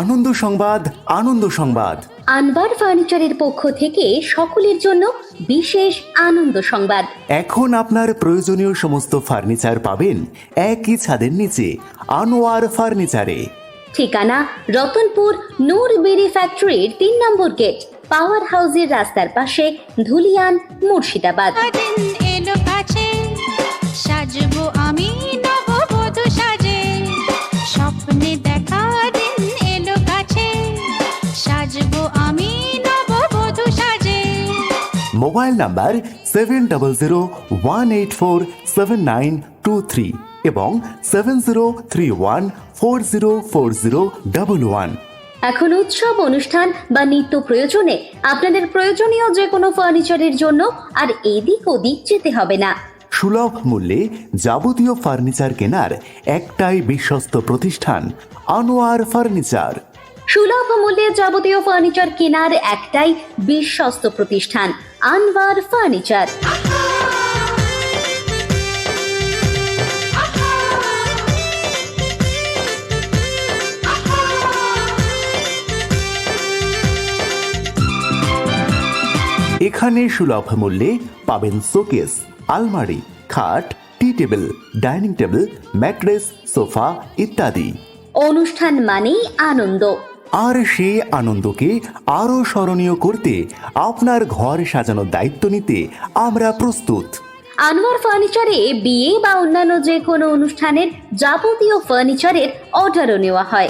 আনন্দ সংবাদ আনন্দ সংবাদ। আনবার ফার্নিচারের পক্ষ থেকে সকলের জন্য বিশেষ আনন্দ সংবাদ। এখন আপনার প্রয়োজনীয় সমস্ত ফার্নিচার পাবেন একই ছাদের নিচে আনোয়ার ফার্নিচারে। ঠিকানা রতনপুর নূর বিড়ি ফ্যাক্টরির তিন নম্বর গেট পাওয়ার হাউসের রাস্তার পাশে Dhulian Murshidabad. Mobile number seven double zero one eight four seven nine two three এবং seven zero three one four zero four zero double one এখন উৎসব অনুষ্ঠান বা নিত্য প্রয়োজনে আপনাদের প্রয়োজনীয় যে কোনো ফার্নিচারের জন্য আর এদিক ওদিক যেতে হবে না। সুলভ মূল্যে যাবতীয় ফার্নিচার কেনার একটাই বিশ্বস্ত প্রতিষ্ঠান আনোয়ার ফার্নিচার। সুলভ মূল্যে যাবতীয় ফার্নিচার কেনার একটাই বিশ্বস্ত প্রতিষ্ঠান আনওয়ার ফার্নিচার এখানে সুলভ মূল্যে পাবেন শোকেস আলমারি খাট tea table dining table mattress sofa ইত্যাদি। অনুষ্ঠান মানেই আনন্দ। আর সে আনন্দকে আরও স্মরণীয় করতে আপনার ঘর সাজানোর দায়িত্ব নিতে আমরা প্রস্তুত। আনোয়ার ফার্নিচারে বিয়ে বা অন্যান্য যে কোনো অনুষ্ঠানের যাবতীয় ফার্নিচারের অর্ডারও নেওয়া হয়।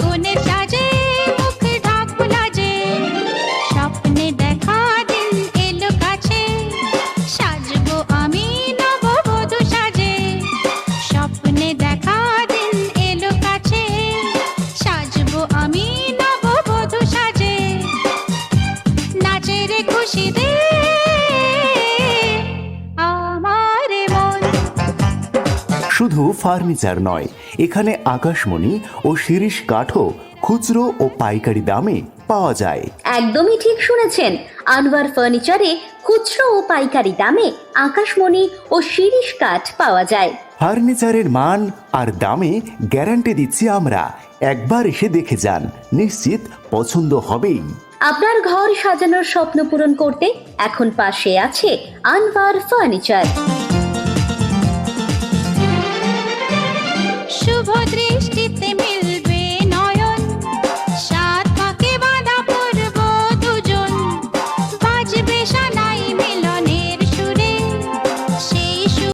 শুধু ফার্নিচার নয় এখানে আকাশমণি ও শিরিষ কাঠও খুচরো ও পাইকারি দামে পাওয়া যায়। একদমই ঠিক শুনেছেন। আনোয়ার ফার্নিচারে খুচরো ও পাইকারি দামে আকাশমণি ও শিরিষ কাঠ পাওয়া যায়। ফার্নিচারের মান আর দামে গ্যারান্টি দিচ্ছি আমরা। একবার এসে দেখে যান। নিশ্চিত পছন্দ হবেই। আপনার ঘর সাজানোর স্বপ্ন পূরণ করতে এখন পাশে আছে আনবার ফার্নিচার।